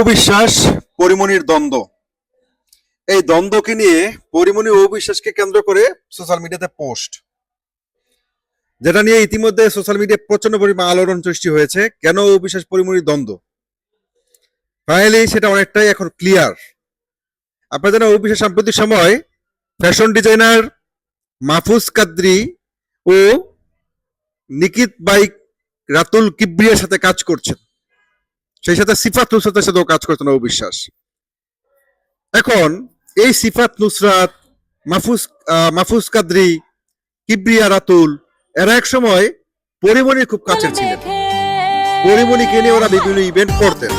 অপবিশ্বাস পরিমণির দ্বন্দ্ব। এই দ্বন্দ্বকে নিয়ে পরিমণি অবিশ্বাসকে কেন্দ্র করে সোশ্যাল মিডিয়াতে পোস্ট। যেটা নিয়ে ইতিমধ্যে সোশ্যাল মিডিয়ায় প্রচণ্ড পরিমাণ আলোড়ন সৃষ্টি হয়েছে। কেন অবিশ্বাস, পরিমণির দ্বন্দ্ব? ফাইনালি সেটা অনেকটাই এখন ক্লিয়ার আপনারা জানেন, অবিশ্বাস সাম্প্রতিক সময় ফ্যাশন ডিজাইনার মাহফুজ কাদ্রি ও নিকিত বাইক রাতুল কিবরিয়ার সাথে কাজ করছেন। সেই সাথে সিফাত নুসরাতের সাথেও কাজ করতেন অবিশ্বাস। এখন এই সিফাত নুসরাত মাহফুজ মাহফুজ কাদ্রি, কিবরিয়া রাতুল, এরা এক সময় পরিমণির খুব কাছের ছিলেন। পরিমণিকে নিয়ে ওরা বিভিন্ন ইভেন্ট করতেন।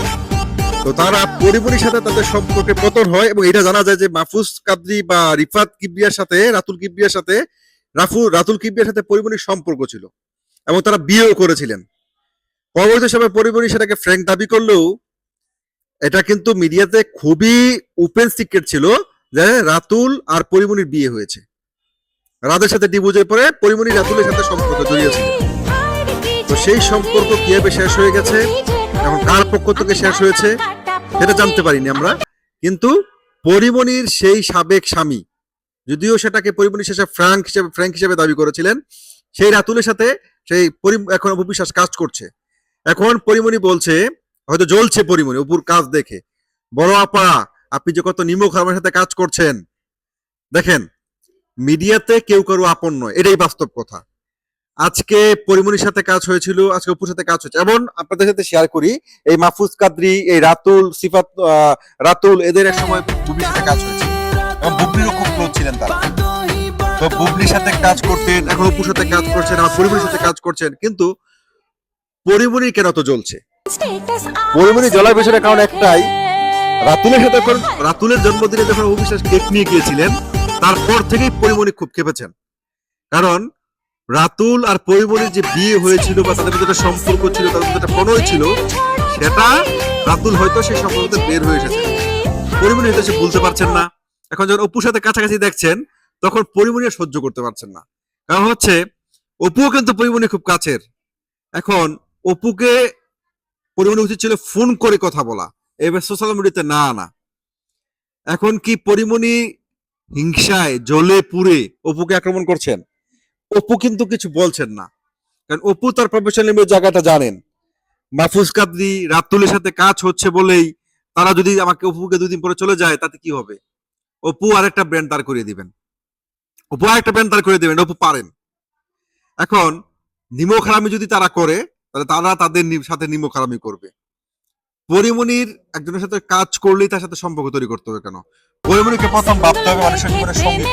তো তারা পরিমণির সাথে তাদের সম্পর্কে পতন হয় এবং এটা জানা যায় যে মাহফুজ কাদ্রি বা রিফাত কিবরিয়ার সাথে, রাতুল কিবরিয়ার সাথে, রাফু, রাতুল কিবরিয়ার সাথে পরিমণির সম্পর্ক ছিল এবং তারা বিয়েও করেছিলেন। পরবর্তী সময় পরিমণি সেটাকে ফ্র্যাঙ্ক দাবি করলেও এটা কিন্তু মিডিয়াতে খুবই ওপেন সিক্রেট ছিল যে রাতুল আর পরিমণির বিয়ে হয়েছে। রাদের সাথে ডিভোর্সের পরে পরিমণি রাতুলের সাথে সম্পর্ক জড়িয়েছিল তো সেই সম্পর্ক কীভাবে শেষ হয়ে গেছে এখন কার পক্ষ থেকে শেষ হয়েছে, সেটা জানতে পারিনি আমরা। কিন্তু পরিমণির সেই সাবেক স্বামী, যদিও সেটাকে পরিমণি শেষে ফ্র্যাঙ্ক হিসেবে ফ্র্যাঙ্ক হিসেবে দাবি করেছিলেন, সেই রাতুলের সাথে সেই এখন অপবিশ্বাস কাজ করছে। এখন পরিমণি বলছে, হয়তো জ্বলছে পরিমণি অপুর কাজ দেখে। বড় আপা, আপনি যে কত নিমক আমার সাথে কাজ করছেন। দেখেন, মিডিয়াতে কেউ কারও আপন নয়, এটাই বাস্তব কথা। আজকে পরিমণির সাথে কাজ হয়েছিল, আজকে অপুর সাথে কাজ হয়েছে। এমন আপনাদের সাথে শেয়ার করি, এই মাহফুজ কাদরি, এই রাতুল সিফাত রাতুল, এদের এক সময় বুবলির সাথে কাজ হয়েছে এবং বুবলিরও খুব ক্লোজ ছিলেন তারা। তো বুবলির সাথে কাজ করতেন, এখন অপুর সাথে কাজ করছেন আমার পরিমণির সাথে কাজ করছেন। কিন্তু পরিমণি কেন তো জ্বলছে? পরিমণি জ্বলার পেছনে কারণ একটাই রাতুলের সাথে রাতুলের জন্মদিনে যখন অবিশ্বাস কেক নিয়ে গিয়েছিলেন তারপর থেকেই পরিমণি খুব খেপেছেন। কারণ রাতুল আর পরিমণির যে বিয়ে হয়েছিল বা তাদের মধ্যে একটা সম্পর্ক ছিল তাদের মধ্যে একটা প্রণয় ছিল সেটা রাতুল হয়তো সেই সম্পর্ক থেকে বের হয়ে এসেছে। পরিমণি হয়তো সে বলতে পারছেন না। এখন যখন অপুর সাথে কাছাকাছি দেখছেন তখন পরিমণি আর সহ্য করতে পারছেন না। কারণ হচ্ছে অপুও কিন্তু পরিমণি খুব কাছের। এখন অপুকে পরিমণি উচিত ছিল ফোন করে কথা বলা। এবার সোশ্যাল মিডিয়াতে না আনা। এখন কি পরিমণি হিংসায় জ্বলে পুড়ে অপুকে আক্রমণ করছেন? অপু কিন্তু কিছু বলছেন না। কারণ অপু তার প্রফেশনাল জায়গাটা জানেন। মাহফুজ কাদরি রাতুলের সাথে কাজ হচ্ছে বলেই তারা যদি আমাকে অপুকে দুদিন পরে চলে যায়, তাতে কি হবে? অপু আরেকটা ব্র্যান্ড দাঁড় করিয়ে দিবেন। অপু আরেকটা ব্র্যান্ড দাঁড় করিয়ে দিবেন, অপু পারেন। এখন নিমখ হারামি যদি তারা করে তাহলে তারা তাদের সাথে নিমক হারামি করবে। পরিমণির একজনের সাথে কাজ করলেই তার সাথে সম্পর্ক তৈরি করতে হবে কেন? পরিমণিকে প্রথম ভাবতে হবে মানুষের জীবনে সঙ্গী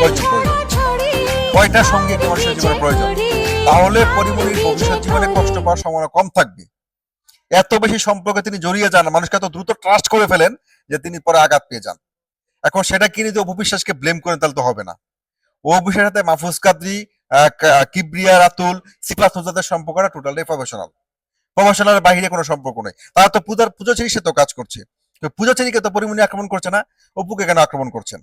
কয়টা সঙ্গী মানুষের জীবনে প্রয়োজন? তাহলে পরিমণির ভবিষ্যৎ জীবনে কষ্ট পাওয়ার সম্ভাবনা কম থাকবে। এত বেশি সম্পর্কে তিনি জড়িয়ে যান, মানুষকে এত দ্রুত ট্রাস্ট করে ফেলেন যে তিনি পরে আঘাত পেয়ে যান। এখন সেটা কি যদি অপবিশ্বাসকে ব্লেম করেন তাহলে তো হবে না। ও অপবিশ্বাসের সাথে মাহফুজ কাদরি কিবরিয়া রাতুল, সিফাত সম্পর্কটা টোটালি প্রফেশনাল প্রফেশনাল বাহিরে কোনো সম্পর্ক নেই। তারা তো পূজার, পুজো পূজা সে তো কাজ করছে। তো পূজা তো পরিমণি আক্রমণ করছে না? অপুকে কেন আক্রমণ করছেন?